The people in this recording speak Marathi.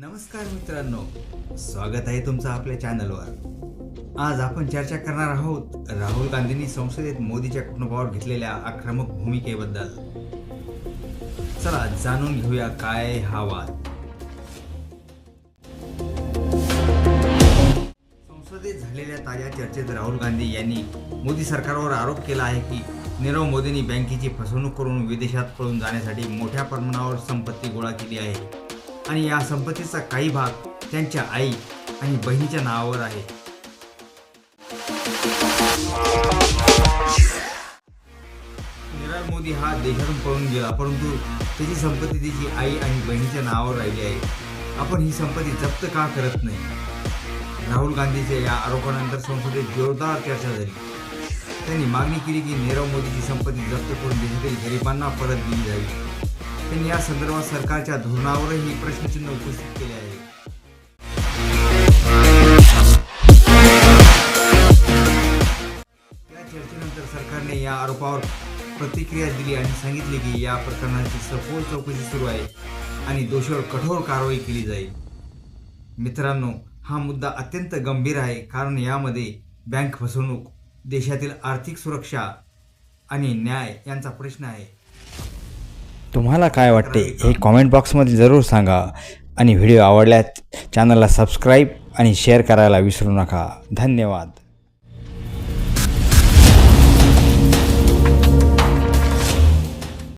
नमस्कार मित्रांनो स्वागत आहे तुमचं आपल्या चॅनलवर. आज आपण चर्चा करणार आहोत राहुल गांधींनी संसदेत मोदीच्या कुटुंबावर घेतलेल्या आक्रमक भूमिकेबद्दल. चला जाणून घेऊया काय हा वाद. संसदेत झालेल्या ताज्या चर्चेत राहुल गांधी यांनी मोदी सरकारवर आरोप केला आहे की नीरव मोदींनी बँकेची फसवणूक करून विदेशात पळून जाण्यासाठी मोठ्या प्रमाणावर संपत्ती गोळा केली आहे. आणि या संपत्तीचा काही भाग त्यांच्या आई आणि बहिणीच्या नावावर आहे. निरव मोदी हा देशातून पळून गेला परंतु त्याची संपत्ती त्याची आई आणि बहिणीच्या नावावर राहिली आहे. आपण ही संपत्ती जप्त का करत नाही? राहुल गांधीच्या या आरोपानंतर संसदेत जोरदार चर्चा झाली. त्यांनी मागणी केली की नीरव मोदीची संपत्ती जप्त करून देशातील गरिबांना परत दिली जावी त्यांनी या संदर्भात सरकारच्या धोरणावरही प्रश्नचिन्ह उपस्थित केले आहे. या चर्चेनंतर सरकारने या आरोपावर प्रतिक्रिया दिली आणि सांगितले की या प्रकरणाची सखोल चौकशी सुरू आहे आणि दोषीवर कठोर कारवाई केली जाईल. मित्रांनो हा मुद्दा अत्यंत गंभीर आहे कारण यामध्ये बँक फसवणूक देशातील आर्थिक सुरक्षा आणि न्याय यांचा प्रश्न आहे. तुम्हाला काय वाटते हे कॉमेंट बॉक्समध्ये जरूर सांगा. आणि व्हिडिओ आवडल्यास चॅनलला सबस्क्राईब आणि शेअर करायला विसरू नका. धन्यवाद.